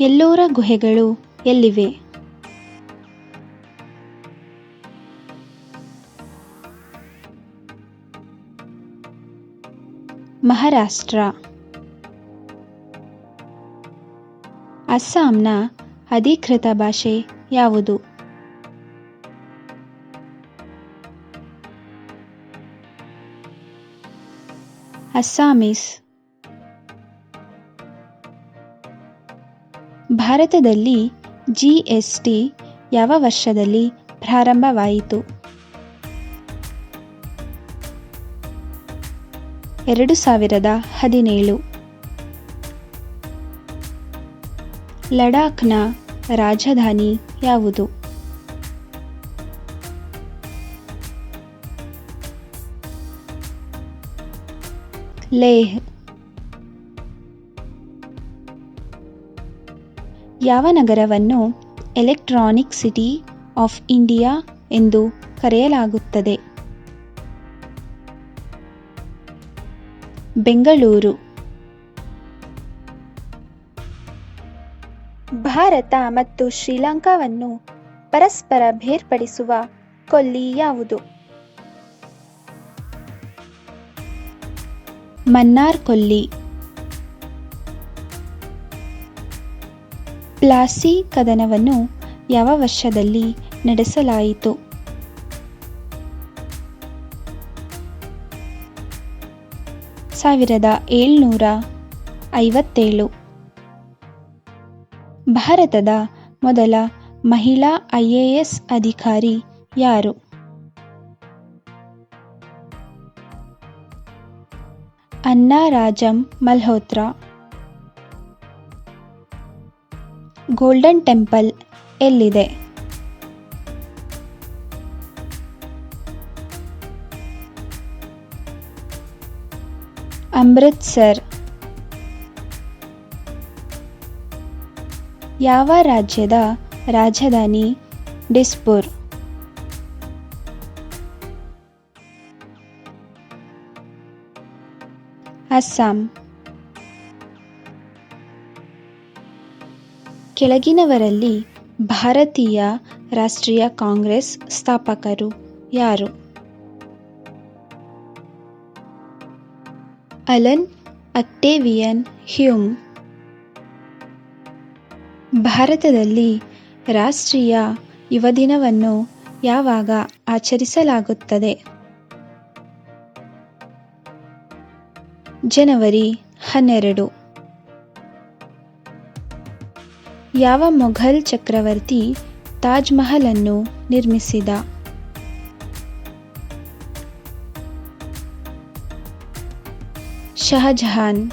ಎಲ್ಲೋರ ಗುಹೆಗಳು ಎಲ್ಲಿವೆ? ಮಹಾರಾಷ್ಟ್ರ. ಅಸ್ಸಾಂನ ಅಧಿಕೃತ ಭಾಷೆ ಯಾವುದು? ಅಸ್ಸಾಮೀಸ್. ಭಾರತದಲ್ಲಿ ಜಿ.ಎಸ್.ಟಿ ಯಾವ ವರ್ಷದಲ್ಲಿ ಪ್ರಾರಂಭವಾಯಿತು? ಎರಡು ಸಾವಿರದ ಹದಿನೇಳು. ಲಡಾಖ್ನ ರಾಜಧಾನಿ ಯಾವುದು? ಲೇಹ್. ಯಾವ ನಗರವನ್ನು ಎಲೆಕ್ಟ್ರಾನಿಕ್ ಸಿಟಿ ಆಫ್ ಇಂಡಿಯಾ ಎಂದು ಕರೆಯಲಾಗುತ್ತದೆ? ಬೆಂಗಳೂರು. ಭಾರತ ಮತ್ತು ಶ್ರೀಲಂಕಾವನ್ನು ಪರಸ್ಪರ ಬೇರ್ಪಡಿಸುವ ಕೊಲ್ಲಿ ಯಾವುದು? ಮನ್ನಾರ್ ಕೊಲ್ಲಿ. ಪ್ಲಾಸಿ ಕದನವನ್ನು ಯಾವ ವರ್ಷದಲ್ಲಿ ನಡೆಸಲಾಯಿತು? ಸಾವಿರದ ಏಳ್ನೂರ ಐವತ್ತೇಳು. ಭಾರತದ ಮೊದಲ ಮಹಿಳಾ ಐಎಎಸ್ ಅಧಿಕಾರಿ ಯಾರು? ಅನ್ನಾ ರಾಜಂ ಮಲ್ಹೋತ್ರಾ. ಗೋಲ್ಡನ್ ಟೆಂಪಲ್ ಎಲ್ಲಿದೆ? ಅಮೃತ್ಸರ್. ಯಾವ ರಾಜ್ಯದ ರಾಜಧಾನಿ ಡಿಸ್ಪುರ್ ಅಸ್ಸಾಂ. ಕೆಳಗಿನವರಲ್ಲಿ ಭಾರತೀಯ ರಾಷ್ಟ್ರೀಯ ಕಾಂಗ್ರೆಸ್ ಸ್ಥಾಪಕರು ಯಾರು? Allan Octavian Hume. ಭಾರತದಲ್ಲಿ ರಾಷ್ಟ್ರೀಯ ಯುವ ದಿನವನ್ನು ಯಾವಾಗ ಆಚರಿಸಲಾಗುತ್ತದೆ? ಜನವರಿ ಹನ್ನೆರಡು. ಯಾವ ಮೊಘಲ್ ಚಕ್ರವರ್ತಿ ತಾಜ್ ಮಹಲನ್ನು ನಿರ್ಮಿಸಿದ? ಶಹಜಹಾನ್.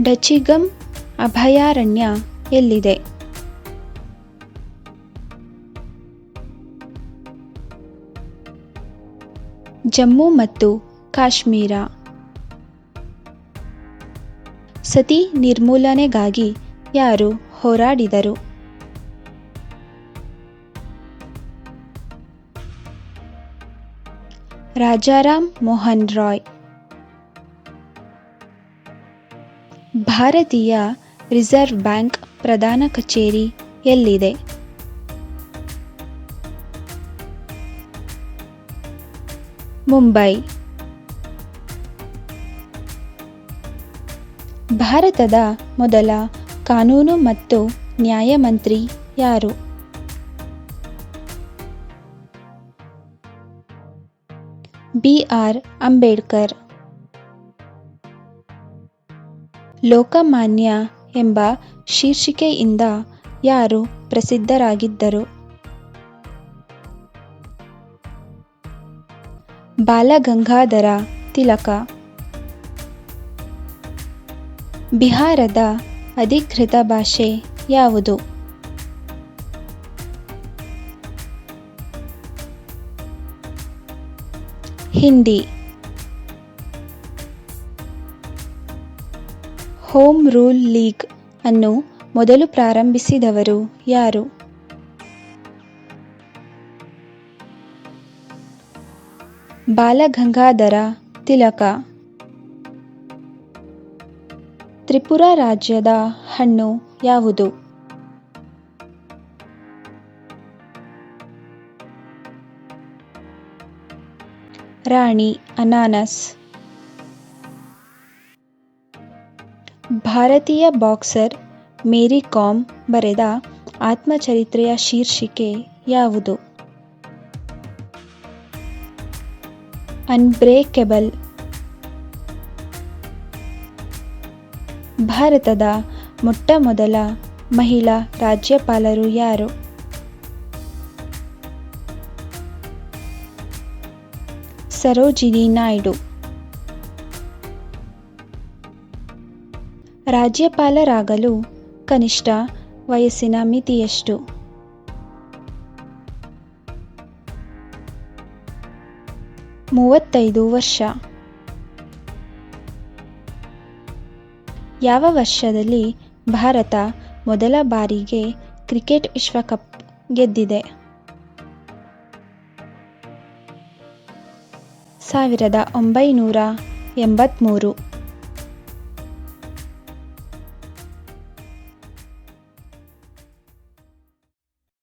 ಡಚಿಗಮ್ ಅಭಯಾರಣ್ಯ ಎಲ್ಲಿದೆ? ಜಮ್ಮು ಮತ್ತು ಕಾಶ್ಮೀರ. ಸತಿ ನಿರ್ಮೂಲನೆಗಾಗಿ ಯಾರು ಹೋರಾಡಿದರು? ರಾಜಾರಾಮ್ ಮೋಹನ್ ರಾಯ್. ಭಾರತೀಯ ರಿಸರ್ವ್ ಬ್ಯಾಂಕ್ ಪ್ರಧಾನ ಕಚೇರಿ ಎಲ್ಲಿದೆ? ಮುಂಬೈ. ಭಾರತದ ಮೊದಲ ಕಾನೂನು ಮತ್ತು ನ್ಯಾಯ ಮಂತ್ರಿ ಯಾರು? ಬಿ ಆರ್ ಅಂಬೇಡ್ಕರ್ ಲೋಕಮಾನ್ಯ ಎಂಬ ಶೀರ್ಷಿಕೆಯಿಂದ ಯಾರು ಪ್ರಸಿದ್ಧರಾಗಿದ್ದರು? ಬಾಲಗಂಗಾಧರ ತಿಲಕ. ಬಿಹಾರದ ಅಧಿಕೃತ ಭಾಷೆ ಯಾವುದು? ಹಿಂದಿ. ಹೋಮ್ ರೂಲ್ ಲೀಗ್ ಅನ್ನು ಮೊದಲು ಪ್ರಾರಂಭಿಸಿದವರು ಯಾರು? ಬಾಲಗಂಗಾಧರ ತಿಲಕ. ತ್ರಿಪುರಾ ರಾಜ್ಯದ ಹಣ್ಣು ಯಾವುದು? ರಾಣಿ ಅನಾನಸ್. ಭಾರತೀಯ ಬಾಕ್ಸರ್ ಮೇರಿ ಕಾಮ್ ಬರೆದ ಆತ್ಮಚರಿತ್ರೆಯ ಶೀರ್ಷಿಕೆ ಯಾವುದು? ಅನ್ಬ್ರೇಕೆಬಲ್ ಭಾರತದ ಮೊಟ್ಟಮೊದಲ ಮಹಿಳಾ ರಾಜ್ಯಪಾಲರು ಯಾರು? ಸರೋಜಿನಿ ನಾಯ್ಡು. ರಾಜ್ಯಪಾಲರಾಗಲು ಕನಿಷ್ಠ ವಯಸ್ಸಿನ ಮಿತಿಯಷ್ಟು. ಮೂವತ್ತೈದು ವರ್ಷ. ಯಾವ ವರ್ಷದಲ್ಲಿ ಭಾರತ ಮೊದಲ ಬಾರಿಗೆ ಕ್ರಿಕೆಟ್ ವಿಶ್ವಕಪ್ ಗೆದ್ದಿದೆ? ಸಾವಿರದ ಒಂಬೈನೂರ ಎಂಬತ್ತ್ಮೂರು